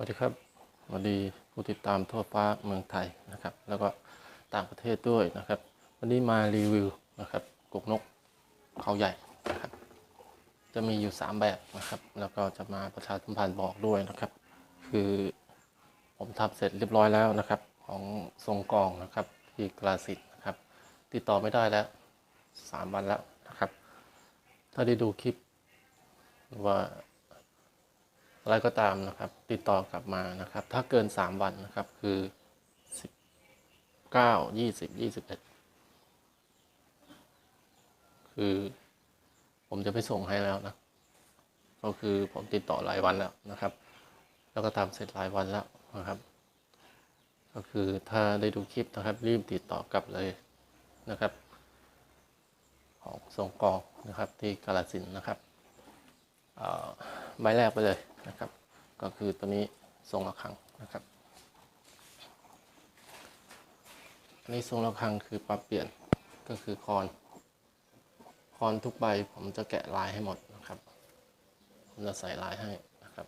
วัสดีครับสวัสดีผู้ติดตามทั่วฟ้าเมืองไทยนะครับ แล้วก็ต่างประเทศด้วยนะครับ วันนี้มารีวิวนะครับกกนกเขาใหญ่นะครับ จะมีอยู่ 3 แบบนะครับ แล้วก็จะมาประชาสัมพันธ์บอกด้วยนะครับ คือผมทำเสร็จเรียบร้อยแล้วนะครับ ของทรงกองนะครับที่กราสิทธ์นะครับ ติดต่อไม่ได้แล้ว 3 วันแล้วนะครับ ถ้าได้ดูคลิปว่า อะไรก็ตามนะครับ ติดต่อกลับมานะครับ ถ้าเกิน 3 วันนะครับคือ 19 20 21 คือ ผมจะไปส่งให้แล้วนะ ก็คือผมติดต่อหลายวันแล้วนะครับ แล้วก็ทำเสร็จหลายวันแล้วนะครับ ก็คือถ้าได้ดูคลิปนะครับ รีบติดต่อกลับเลยนะครับ ของส่งกองนะครับที่กาลสินนะครับใบแรกไปเลย นะครับ ก็คือตัวนี้ทรงระฆังนะครับอันนี้ทรงระฆังคือปรับเปลี่ยนก็คือคอนคอนทุกใบผมจะแกะลายให้หมดนะครับ ผมจะใส่ลายให้นะครับ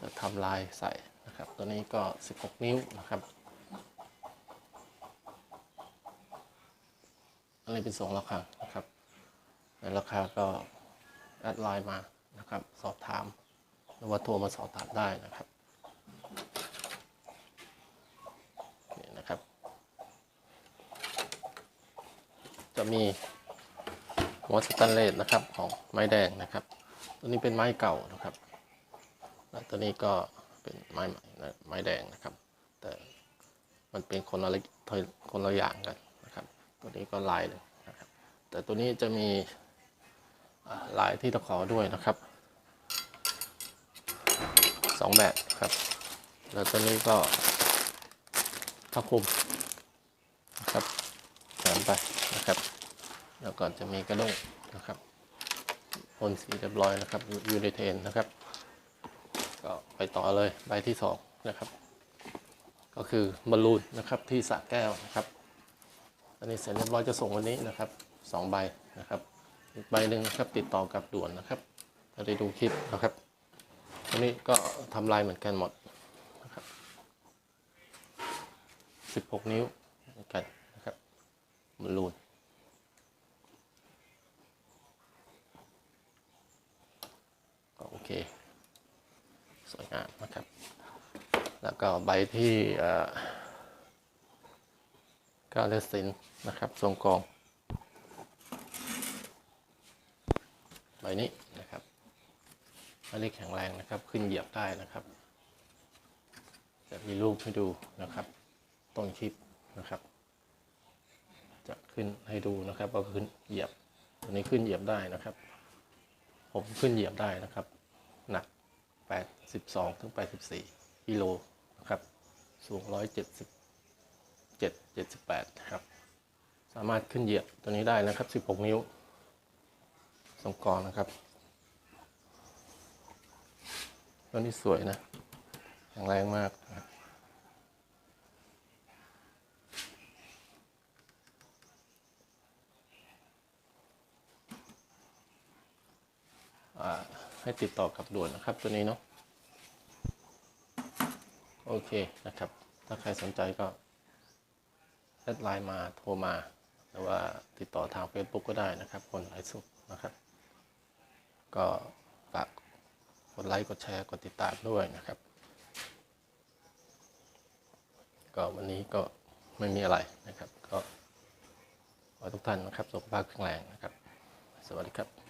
จะทำลายใส่นะครับ ตัวนี้ก็ 16 นิ้วนะครับอันนี้เป็นทรงระฆังนะครับ ในราคาก็แอดไลน์มา นะครับ สอบถามหรือว่าโทรมาสอบถามได้นะครับนี่นะครับ จะมีหัวสแตนเลสนะครับของไม้แดงนะครับ ตัวนี้เป็นไม้เก่านะครับและตัวนี้ก็เป็นไม้ใหม่ไม้แดงนะครับ แต่มันเป็นคนละคนละอย่างกันนะครับ ตัวนี้ก็ลายหนึ่งนะครับ แต่ตัวนี้จะมีลายที่ตะขอด้วยนะครับ สองแบบครับ แล้วตัวนี้ก็ผ้าคลุมนะครับแถมไปนะครับ แล้วก็จะมีกระด้งนะครับพ่นสีเรียบร้อยนะครับยูเรเทนนะครับ ก็ไปต่อเลยใบที่สองนะครับ ก็คือบอลลูนนะครับที่สระแก้วนะครับอันนี้เสร็จเรียบร้อยจะส่งวันนี้นะครับสองใบนะครับอีกใบหนึ่งนะครับติดต่อกับด่วนนะครับได้ดูคลิปนะครับ ตัวนี้ก็ทำลายเหมือนกันหมดนะครับ16 นิ้วเหมือนกันนะครับบอลลูนก็โอเค สวยงามนะครับ แล้วก็ใบที่เอ่อกาเลสินนะครับทรงกองใบนี้ อันนี้แข็งแรงนะครับ ขึ้นเหยียบได้นะครับจะมีรูปให้ดูนะครับต้นคลิปนะครับ จะขึ้นให้ดูนะครับว่าขึ้นเหยียบตัวนี้ขึ้นเหยียบได้นะครับ ผมขึ้นเหยียบได้นะครับ หนัก 82ถึง84กิโลนะครับ สูง 177 78ครับ สามารถขึ้นเหยียบตัวนี้ได้นะครับ 16 นิ้วสองกองนะครับ ตัวนี้สวยนะแข็งแรงมากอ่าให้ติดต่อกับด่วนนะครับตัวนี้เนาะโอเคนะครับ ถ้าใครสนใจก็แอดไลน์มาโทรมาหรือว่าติดต่อทาง Facebook ก็ได้นะครับ คนไลฟ์สดนะครับ ก็ฝาก กดไลค์กดแชร์กดติดตามด้วยนะครับ ก็วันนี้ก็ไม่มีอะไรนะครับ ก็ขอทุกท่านนะครับสุขภาพแข็งแรงนะครับ สวัสดีครับ